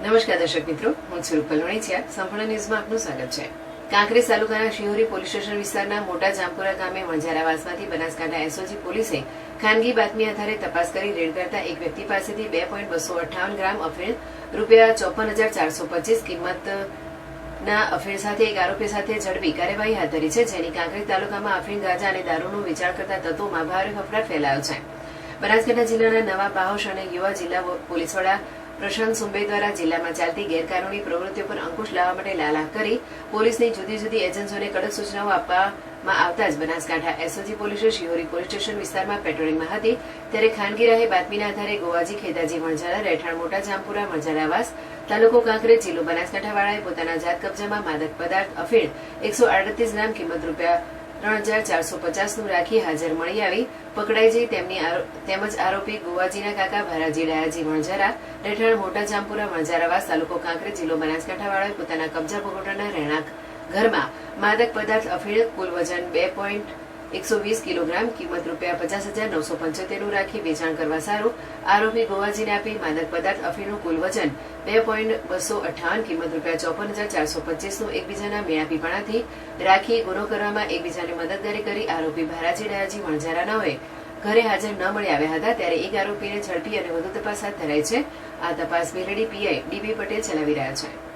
નમસ્કાર દર્શક મિત્રો, હું સ્વરૂપ રૂપલ સંપૂર્ણ ન્યૂઝમાં આપનું સ્વાગત છે. કાંકરેજ તાલુકાના શિહોરી પોલીસ સ્ટેશન વિસ્તારના મોટા જામપુરા ગામે વણઝારાવાસમાંથી બનાસકાંઠા એસઓજી પોલીસે ખાનગી બાતમી આધારે તપાસ કરી રેડ કરતા એક વ્યક્તિ પાસેથી બે પોઈન્ટ બસો અઠાવન ગ્રામ અફીણ રૂપિયા ચોપન હજાર ચારસો પચીસ કિંમત ના અફીણ સાથે એક આરોપી સાથે ઝડપી કાર્યવાહી હાથ ધરી છે, જેની કાંકરેજ તાલુકામાં અફીણ ગાંજા અને દારૂનું વેચાણ કરતા તત્વોમાં ભારે ફફડાટ ફેલાયો છે. બનાસકાંઠા જિલ્લાના નવા બાહોશ અને યુવા જિલ્લા પોલીસ વડા પ્રશાંત સુંબે દ્વારા જિલ્લામાં ચાલતી ગેરકાનૂની પ્રવૃત્તિઓ પર અંકુશ લાવવા માટે લાલા કરી પોલીસની જુદી જુદી એજન્સીઓને કડક સૂચનાઓ આપવામાં આવતા જ બનાસકાંઠા એસઓજી પોલીસે શિહોરી પોલીસ સ્ટેશન વિસ્તારમાં પેટ્રોલિંગમાં હતી. ત્યારે ખાનગી રાહે બાતમીના આધારે ગોવાજી ખેદાજી વણઝારા, રહેઠાણ મોટા જામપુરા વણઝારાવાસ તાલુકો કાંકરે જિલ્લો બનાસકાંઠાવાળાએ પોતાના જાત કબજામાં માદક પદાર્થ, અફીણ એકસો આડત્રીસ ગ્રામ કિંમત રૂપિયા ત્રણ પકડાઈ જઈ તેમની તેમજ આરોપી ગોવાજીના કાકા ભારાજી ડાયાજી વણઝારા રહેઠાણ મોટા તાલુકો કાંકરે જિલ્લો બનાસકાંઠાવાળાએ પોતાના કબજા ભોગવટાના રહેણાંક. ઘરમાં માદક પદાર્થ અફીણ કુલ વજન બે પોઈન્ટ એકસો વીસ કિલોગ્રામ કિંમત રૂપિયા પચાસ હજાર નવસો પંચોતેરનું રાખી વેચાણ કરવા સારું આરોપી ગોવાજીને આપી માદક પદાર્થ અફીણનું કુલ વજન બે પોઈન્ટ બસો અઠાવન કિંમત રૂપિયા ચોપન હજાર ચારસો પચીસનું એકબીજાના મેળાપીપણાથી રાખી ગુનો કરવામાં એકબીજાને મદદગારી કરી આરોપી ભારાજી ડાયાજી હોય. ઘરે હાજર ન મળી આવ્યા હતા ત્યારે એક આરોપીને ઝડપી અને વધુ તપાસ હાથ ધરાઈ છે. આ તપાસ મેલડી પીઆઈ ડીબી પટેલ ચલાવી રહ્યા છે.